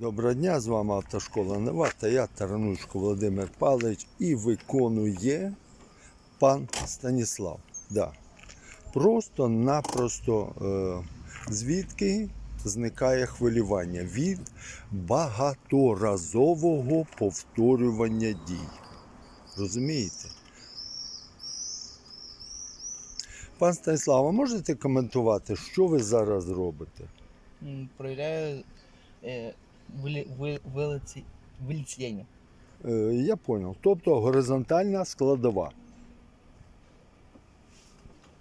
Доброго дня, з вами автошкола Нова та я Таранучко Володимир Павлович і виконує пан Станіслав. Да. Просто-напросто е, звідки зникає хвилювання від багаторазового повторювання дій. Розумієте? Пан Станіслав, а можете коментувати, що ви зараз робите? Проявляю е, вилі, ви, вилиці, виліціння. Е, Я понял. Тобто горизонтальна складова.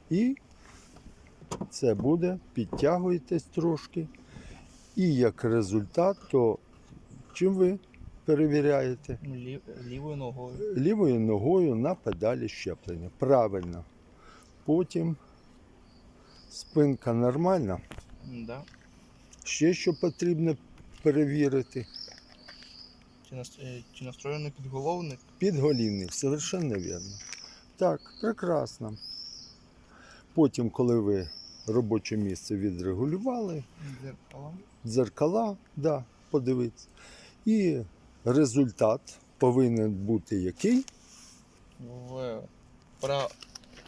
І це буде, підтягуєтесь трошки. І як результат, то чим ви перевіряєте? Лів, лівою ногою. Лівою ногою на педалі щеплення. Правильно. Потім спинка нормальна. Да. Ще що потрібно перевірити. Чи, е, чи настроєний підголовник? Підголівник, совершенно вірно. Так, прекрасно. Потім, коли ви робоче місце відрегулювали, Дзеркало. дзеркала, да, подивіться. І результат повинен бути який? В, пра,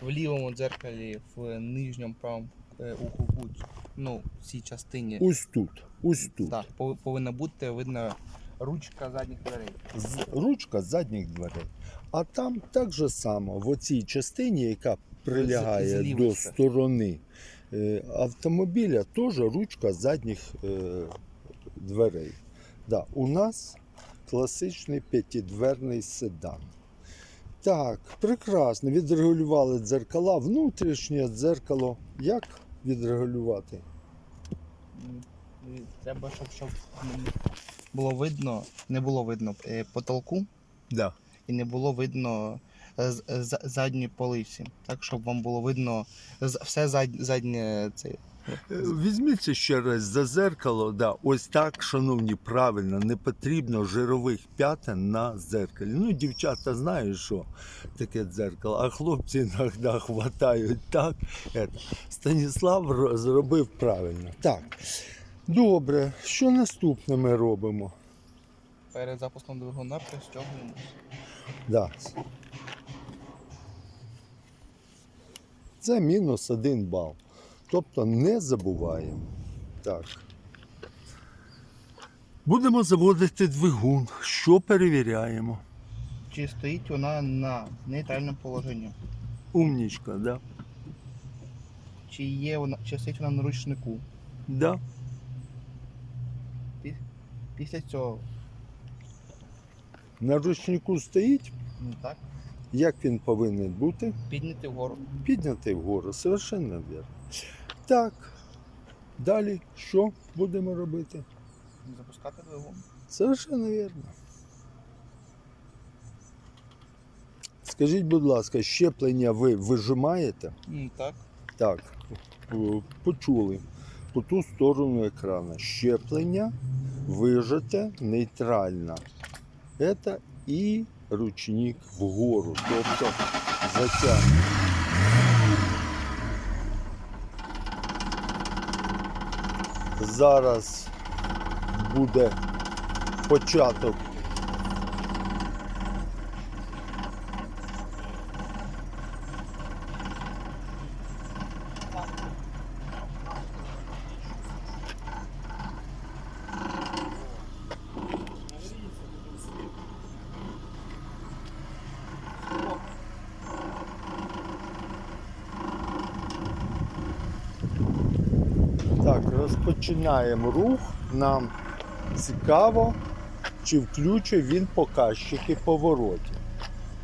в лівому дзеркалі в нижньому правому е, уху будь, ну, в цій частині. Ось тут. Ось тут. Пов- повинна бути видно ручка задніх дверей. З- Ручка задніх дверей. А там так же само, в оцій частині, яка прилягає з до сторони е, автомобіля, теж ручка задніх е, дверей. Да, у нас класичний п'ятидверний седан. Так, прекрасно. Відрегулювали дзеркала. Внутрішнє дзеркало. Як відрегулювати? Треба, щоб, щоб було видно, не було видно е, потолку. Да. і не було видно е, з- задньої полиці. Так, щоб вам було видно все заднє це. Візьміться ще раз за зеркало. Да, ось так, шановні, правильно, не потрібно жирових п'ятен на зеркалі. Ну, дівчата знають, що таке дзеркало, а хлопці іноді хватають так. Станіслав зробив правильно. Так. Добре, що наступне ми робимо? Перед запуском двигуна пристягуємось. Да. Це мінус один бал. Тобто не забуваємо. Так. Будемо заводити двигун. Що перевіряємо? Чи стоїть вона на нейтральному положенні? Умнічка, да? Чи є вона, чи стоїть вона на ручнику? Да. Після цього, На ручнику стоїть, ну так, як він повинен бути, підняти вгору. піднятий вгору. Совершенно вірно. Так. Далі що будемо робити? Запускати двигун. Совершенно вірно. Скажіть, будь ласка, щеплення ви вижимаєте? Так. Так, почули. По ту сторону екрану. Щеплення вижате нейтрально. Це і ручник вгору. Тобто затягнути. Зараз буде початок. Так, розпочинаємо рух. Нам цікаво, чи включить він показчики повороті.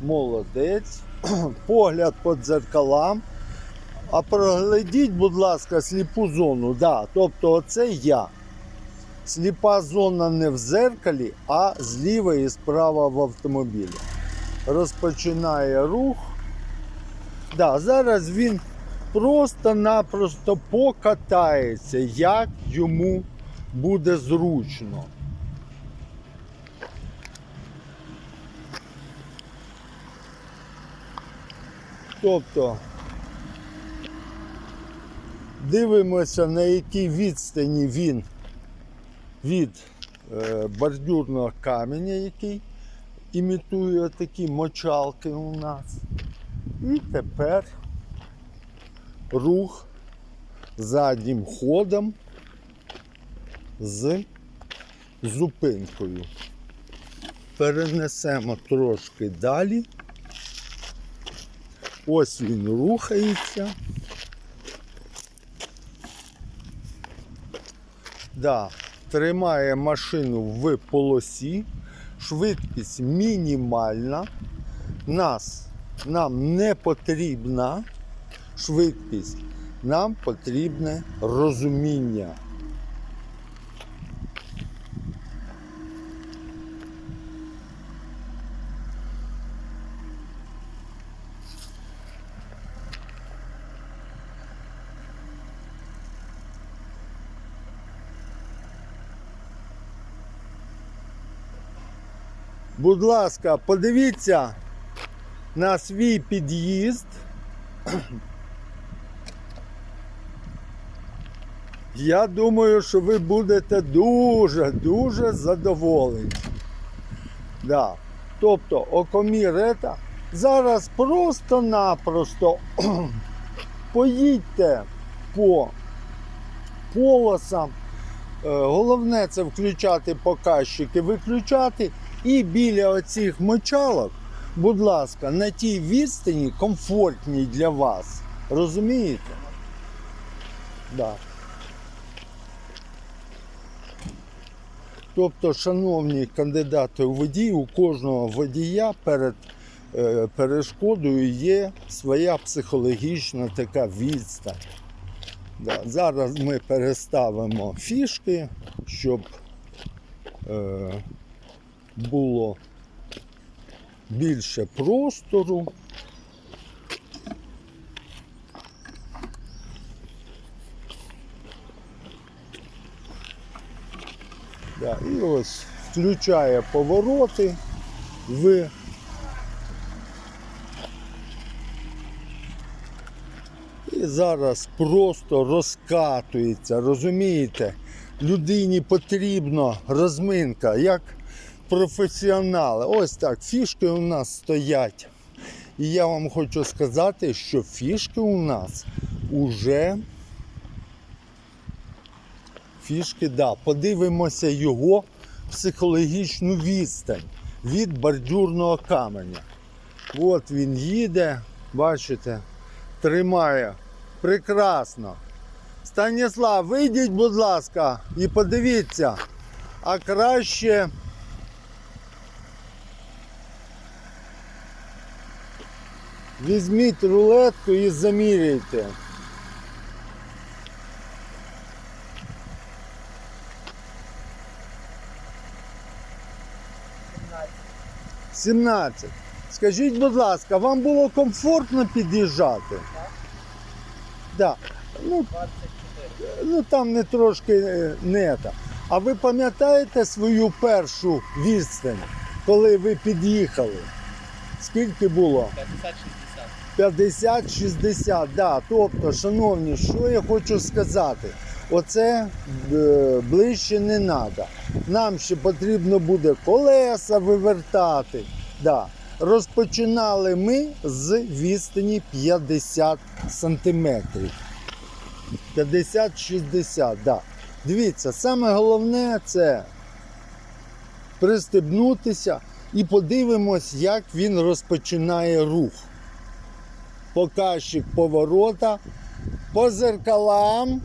Молодець. Погляд по дзеркалам. А проглядіть, будь ласка, сліпу зону. Да, тобто оце я. Сліпа зона не в зеркалі, а зліва і справа в автомобілі. Розпочинає рух. Да, зараз він просто-напросто покатається, як йому буде зручно. Тобто дивимося, на якій відстані він від е, бордюрного каменя, який імітує такі мочалки у нас. І тепер рух заднім ходом з зупинкою. Перенесемо трошки далі. Ось він рухається. Да, тримає машину в полосі, швидкість мінімальна. Нас, нам не потрібна швидкість, нам потрібне розуміння. Будь ласка, подивіться на свій під'їзд. Я думаю, що ви будете дуже-дуже задоволені. Да. Тобто окомір ета зараз просто-напросто поїдьте по полосам. Е, Головне це включати показчики, виключати. І біля оцих мочалок, будь ласка, на тій відстані комфортній для вас. Розумієте? Да. Тобто, шановні кандидати у водії, у кожного водія перед е, перешкодою є своя психологічна така відстань. Да. Зараз ми переставимо фішки, щоб е, було більше простору. Да, і ось включає повороти в І зараз просто розкатується, розумієте? Людині потрібна розминка, як професіонали. Ось так, фішки у нас стоять. І я вам хочу сказати, що фішки у нас уже фішки, да, подивимося його психологічну відстань від бордюрного каменя. От він їде, бачите, тримає прекрасно. Станіслав, вийдіть, будь ласка, і подивіться, а краще. Візьміть рулетку і заміряйте. – 17. Скажіть, будь ласка, вам було комфортно під'їжджати? Да. Ну, 24. ну там не трошки е, не та. А ви пам'ятаєте свою першу відстань, коли ви під'їхали? Скільки було? 50-60. 50-60, да. Тобто, шановні, що я хочу сказати? Оце е, ближче не треба. Нам ще потрібно буде колеса вивертати. Да. Розпочинали ми з відстані 50 сантиметрів. 50-60, да. Дивіться, саме головне це пристебнутися і подивимось, як він розпочинає рух. Показчик поворота по зеркалам,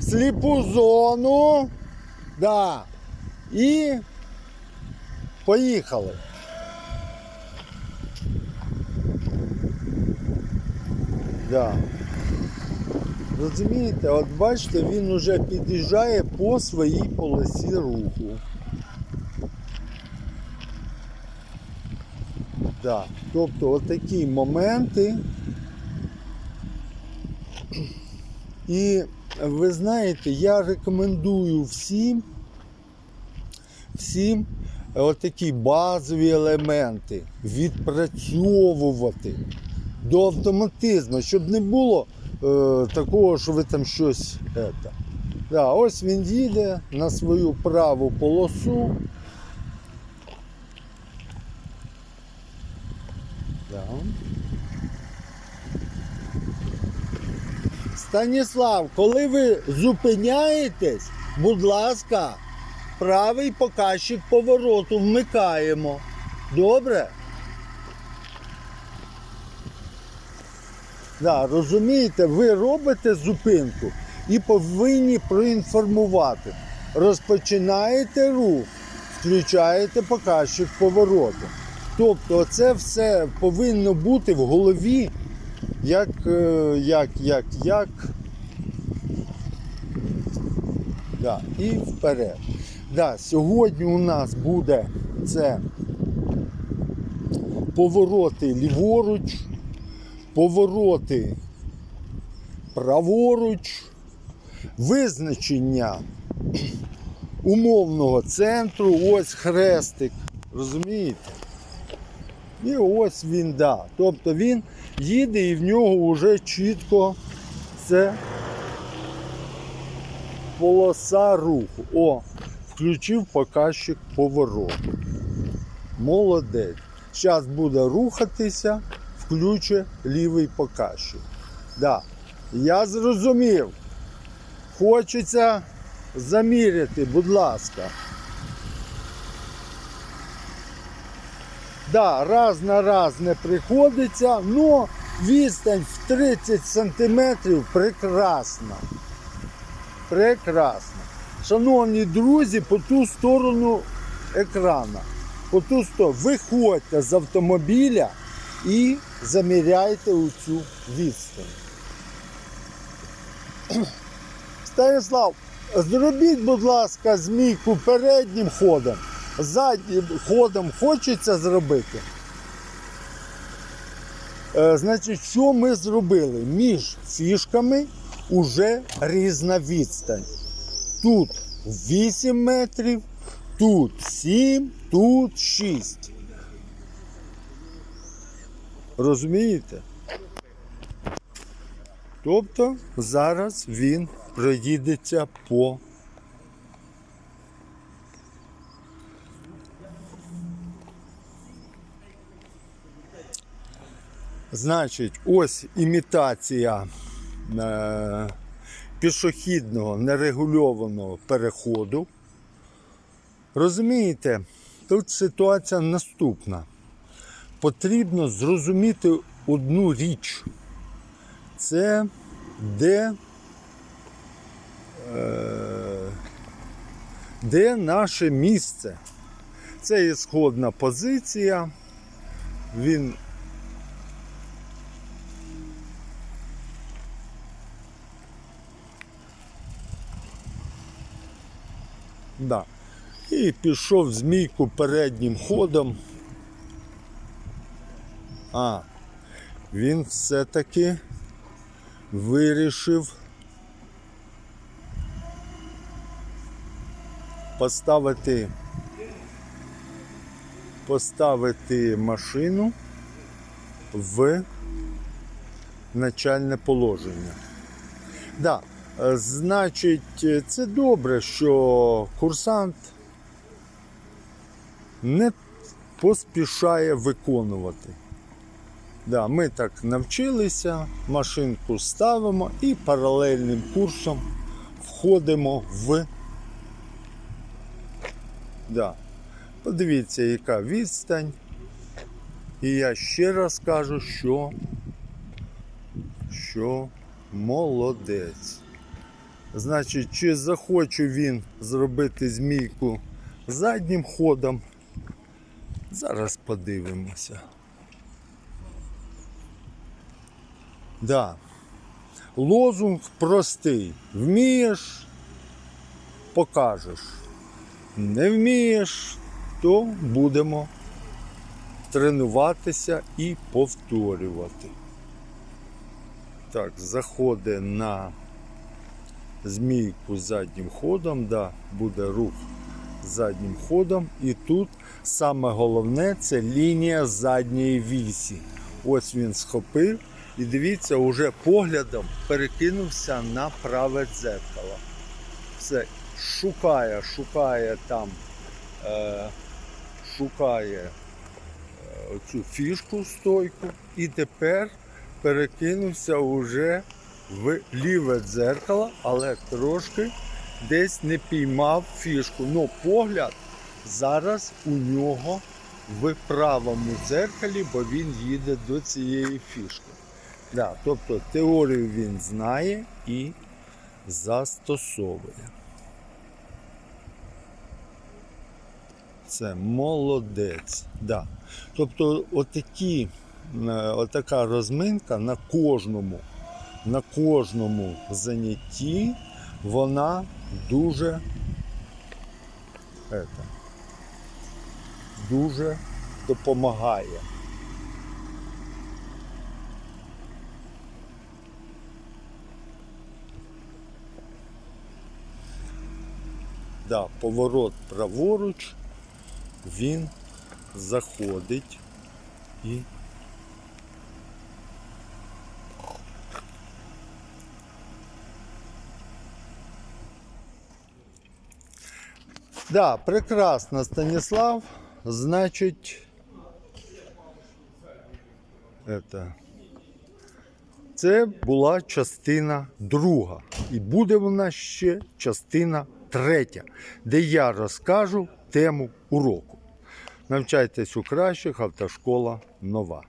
сліпу зону. Да. І поїхали. Да. Розумієте, от бачите, він уже під'їжджає по своїй полосі руху. Да. Тобто отакі моменти. І ви знаєте, я рекомендую всім, всім отакі базові елементи відпрацьовувати до автоматизму, щоб не було е, такого, що ви там щось. Це. Да, ось він їде на свою праву полосу. Да. Станіслав, коли ви зупиняєтесь, будь ласка, правий показчик повороту вмикаємо. Добре? Да, розумієте, ви робите зупинку і повинні проінформувати. Розпочинаєте рух, включаєте показчик повороту. Тобто це все повинно бути в голові, як, е, як, як, як. Да, і вперед. Да, сьогодні у нас буде це повороти ліворуч, повороти праворуч, визначення умовного центру, ось хрестик. Розумієте? І ось він, да. Тобто він їде і в нього вже чітко це полоса руху. О, включив показчик повороту. Молодець. Зараз буде рухатися, включить лівий показчик. Да. Я зрозумів. Хочеться заміряти, будь ласка. Да, раз на раз не приходиться, але відстань в 30 сантиметрів прекрасна. Прекрасна. Шановні друзі, по ту сторону екрана. По ту сторону. Виходьте з автомобіля і заміряйте у цю відстань. Станіслав, зробіть, будь ласка, змійку переднім ходом. Заднім ходом хочеться зробити. Е, значить, що ми зробили? Між фішками уже різна відстань. Тут 8 метрів, тут 7, тут 6. Розумієте? Тобто зараз він проїдеться по Значить, ось імітація е, пішохідного нерегульованого переходу. Розумієте, тут ситуація наступна. Потрібно зрозуміти одну річ. Це де, е, де наше місце. Це ісходна позиція. Він Да. І пішов змійку переднім ходом. А, він все-таки вирішив поставити, поставити машину в начальне положення. Е, значить, е, це добре, що курсант не поспішає виконувати. Да, ми так навчилися, машинку ставимо і паралельним курсом входимо в. Да. Подивіться, яка відстань. І я ще раз кажу, що, що молодець. Значить, чи захоче він зробити змійку заднім ходом? Зараз подивимося. Да. Лозунг простий. Вмієш, покажеш. Не вмієш, то будемо тренуватися і повторювати. Так, заходить на змійку заднім ходом, да, буде рух заднім ходом. І тут саме головне це лінія задньої вісі. Ось він схопив і дивіться, уже поглядом перекинувся на праве дзеркало. Все, шукає, шукає там, е, шукає е, цю фішку стойку і тепер перекинувся уже в ліве дзеркало, але трошки десь не піймав фішку. Ну, погляд зараз у нього в правому дзеркалі, бо він їде до цієї фішки. Да, тобто теорію він знає і застосовує. Це молодець. Да. Тобто, отакі, е, отака розминка на кожному, на кожному занятті вона дуже, это, дуже допомагає. Да, поворот праворуч, він заходить і Да, прекрасно, Станіслав. Значить, это, це була частина друга. І буде вона ще частина третя, де я розкажу тему уроку. Навчайтесь у кращих, автошкола нова.